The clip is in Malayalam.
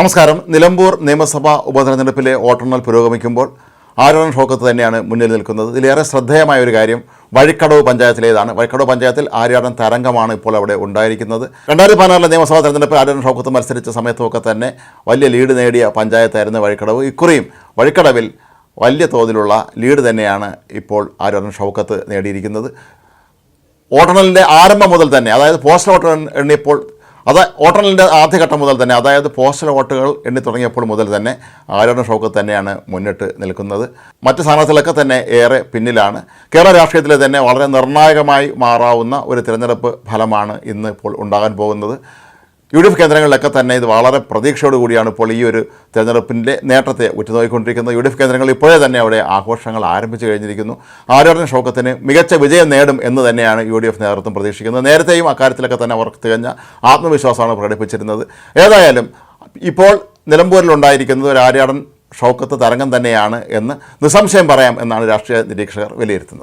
നമസ്കാരം. നിലമ്പൂർ നിയമസഭാ ഉപതെരഞ്ഞെടുപ്പിലെ വോട്ടെണ്ണൽ പുരോഗമിക്കുമ്പോൾ ആരോൺ ഷോക്കത്ത് തന്നെയാണ് മുന്നിൽ നിൽക്കുന്നത്. ഇതിലേറെ ശ്രദ്ധേയമായ ഒരു കാര്യം വഴിക്കടവ് പഞ്ചായത്തിലേതാണ്. വഴിക്കടവ് പഞ്ചായത്തിൽ ആര്യാടൻ തരംഗമാണ് ഇപ്പോൾ അവിടെ ഉണ്ടായിരിക്കുന്നത്. രണ്ടായിരത്തി പതിനാറിലെ നിയമസഭാ തെരഞ്ഞെടുപ്പിൽ ആര്യാടൻ ഷോക്കത്ത് മത്സരിച്ച സമയത്തുമൊക്കെ തന്നെ വലിയ ലീഡ് നേടിയ പഞ്ചായത്തായിരുന്നു വഴിക്കടവ്. ഇക്കുറിയും വഴിക്കടവിൽ വലിയ തോതിലുള്ള ലീഡ് തന്നെയാണ് ഇപ്പോൾ ആര്യാടൻ ഷൗക്കത്ത് നേടിയിരിക്കുന്നത്. വോട്ടെണ്ണലിന്റെ ആരംഭം മുതൽ തന്നെ അതായത് പോസ്റ്റ് വോട്ട് എണ്ണിയപ്പോൾ അത് വോട്ടെണ്ണലിന്റെ ആദ്യഘട്ടം മുതൽ തന്നെ അതായത് പോസ്റ്റൽ വോട്ടുകൾ എണ്ണി തുടങ്ങിയപ്പോൾ മുതൽ തന്നെ ആരോഗ്യ ഷൗക്കത്ത് തന്നെയാണ് മുന്നിട്ട് നിൽക്കുന്നത്. മറ്റ് സ്ഥാനാർത്ഥികളൊക്കെ തന്നെ ഏറെ പിന്നിലാണ്. കേരള രാഷ്ട്രീയത്തിലെ തന്നെ വളരെ നിർണായകമായി മാറാവുന്ന ഒരു തിരഞ്ഞെടുപ്പ് ഫലമാണ് ഇന്ന് ഇപ്പോൾ ഉണ്ടാകാൻ പോകുന്നത്. യു ഡി എഫ് കേന്ദ്രങ്ങളിലൊക്കെ തന്നെ ഇത് വളരെ പ്രതീക്ഷയോടുകൂടിയാണ് ഇപ്പോൾ ഈ ഒരു തെരഞ്ഞെടുപ്പിന്റെ നേട്ടത്തെ ഉറ്റുനോക്കിക്കൊണ്ടിരിക്കുന്നത്. യു ഡി എഫ് കേന്ദ്രങ്ങൾ ഇപ്പോഴേ തന്നെ അവിടെ ആഘോഷങ്ങൾ ആരംഭിച്ചു കഴിഞ്ഞിരിക്കുന്നു. ആരോടൻ ഷോക്കത്തിന് മികച്ച വിജയം നേടും എന്ന് തന്നെയാണ് യു ഡി എഫ് നേതൃത്വം പ്രതീക്ഷിക്കുന്നത്. നേരത്തെയും അക്കാര്യത്തിലൊക്കെ തന്നെ അവർ തികഞ്ഞ ആത്മവിശ്വാസമാണ് പ്രകടിപ്പിച്ചിരുന്നത്. ഏതായാലും ഇപ്പോൾ നിലമ്പൂരിലുണ്ടായിരിക്കുന്നത് ഒരു ആര്യാടൻ ഷൗക്കത്ത് തരംഗം തന്നെയാണ് എന്ന് നിസ്സംശയം പറയാം എന്നാണ് രാഷ്ട്രീയ നിരീക്ഷകർ വിലയിരുത്തുന്നത്.